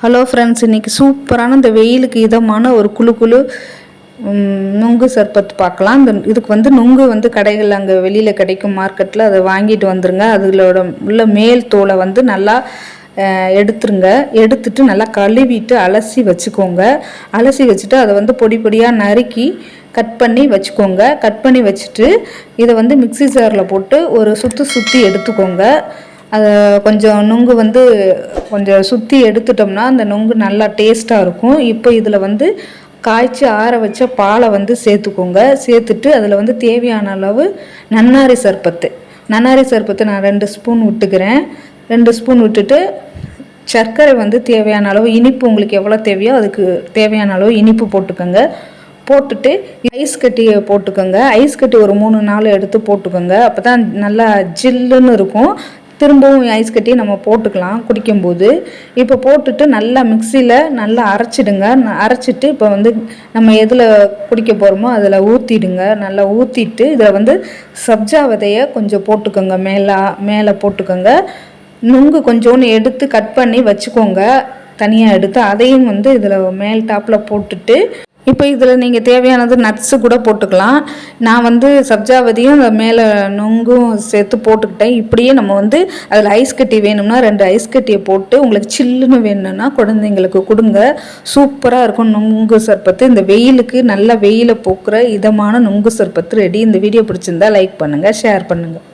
Hello friends இன்றைக்கி சூப்பரான இந்த வெயிலுக்கு இதமான ஒரு குழு குழு நுங்கு சர்பத் பார்க்கலாம். இந்த இதுக்கு வந்து நுங்கு வந்து கடைகள் அங்கே வெளியில் கிடைக்கும் மார்க்கெட்டில் அதை வாங்கிட்டு வந்துருங்க. அதிலோட உள்ள மேல் தோலை வந்து நல்லா எடுத்துருங்க. எடுத்துட்டு நல்லா கழுவிட்டு அலசி வச்சுக்கோங்க. அலசி வச்சுட்டு அதை வந்து பொடி பொடியாக நறுக்கி கட் பண்ணி வச்சுக்கோங்க. கட் பண்ணி வச்சுட்டு இதை வந்து மிக்ஸி ஜாரில் போட்டு ஒரு சுற்றி சுற்றி எடுத்துக்கோங்க. அதை கொஞ்சம் நுங்கு வந்து கொஞ்சம் சுற்றி எடுத்துட்டோம்னா அந்த நுங்கு நல்லா டேஸ்ட்டாக இருக்கும். இப்போ இதில் வந்து காய்ச்சி ஆற வச்ச பாலை வந்து சேர்த்துக்கோங்க. சேர்த்துட்டு அதில் வந்து தேவையான அளவு நன்னாரி சர்பத்து. நன்னாரி சர்பத்து நான் ரெண்டு ஸ்பூன் விட்டுக்கிறேன். ரெண்டு ஸ்பூன் விட்டுட்டு சர்க்கரை வந்து தேவையான அளவு இனிப்பு உங்களுக்கு எவ்வளோ தேவையோ அதுக்கு தேவையான அளவு இனிப்பு போட்டுக்கோங்க. போட்டுட்டு ஐஸ் கட்டியை போட்டுக்கோங்க. ஐஸ் கட்டி ஒரு மூணு நாள் எடுத்து போட்டுக்கோங்க. அப்போ தான் நல்லா ஜில்லுன்னு இருக்கும். திரும்பவும் ஐஸ் கட்டி நம்ம போட்டுக்கலாம் குடிக்கும்போது. இப்போ போட்டுட்டு நல்லா மிக்சியில் நல்லா அரைச்சிடுங்க. ந- அரைச்சிட்டு இப்போ வந்து நம்ம எதில் குடிக்க போகிறோமோ அதில் ஊற்றிடுங்க நல்லா ஊற்றிட்டு இதில் வந்து சப்ஜா விதையை கொஞ்சம் போட்டுக்கோங்க. மேலே மேலே போட்டுக்கோங்க. நுங்கு கொஞ்சோண்டு எடுத்து கட் பண்ணி வச்சுக்கோங்க. தனியாக எடுத்து அதையும் வந்து இதில் மேல் டாப்பில் போட்டுட்டு இப்போ இதில் நீங்கள் தேவையானது நட்ஸு கூட போட்டுக்கலாம். நான் வந்து சப்ஜாவதியும் மேலே நொங்கும் சேர்த்து போட்டுக்கிட்டேன். இப்படியே நம்ம வந்து அதில் ஐஸ் கட்டி வேணும்னா ரெண்டு ஐஸ் கட்டியை போட்டு உங்களுக்கு சில்லுன்னு வேணும்னா குழந்தைங்களுக்கு கொடுங்க. சூப்பராக இருக்கும் நொங்கு சர்பத்து. இந்த வெயிலுக்கு நல்ல வெயிலை போக்குற இதமான நொங்கு சர்பத்து ரெடி இந்த வீடியோ பிடிச்சிருந்தா லைக் பண்ணுங்கள் ஷேர் பண்ணுங்கள்